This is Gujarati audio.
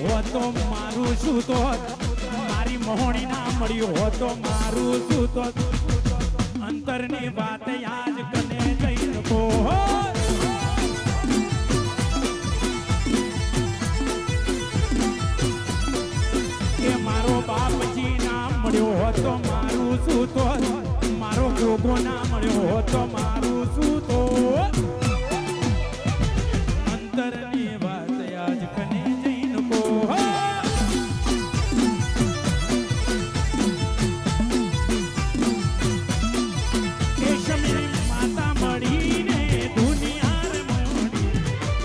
હોત તો મારું શું તો મારી મોહણી ના મળ્યું હોત તો મારું શું તો અંતરની વાત આજ કને જઈ શકો કે મારો બાપજી ના મળ્યો હોત તો મારું શું તો મારો ગોગો ના મળ્યો હોત તો મારું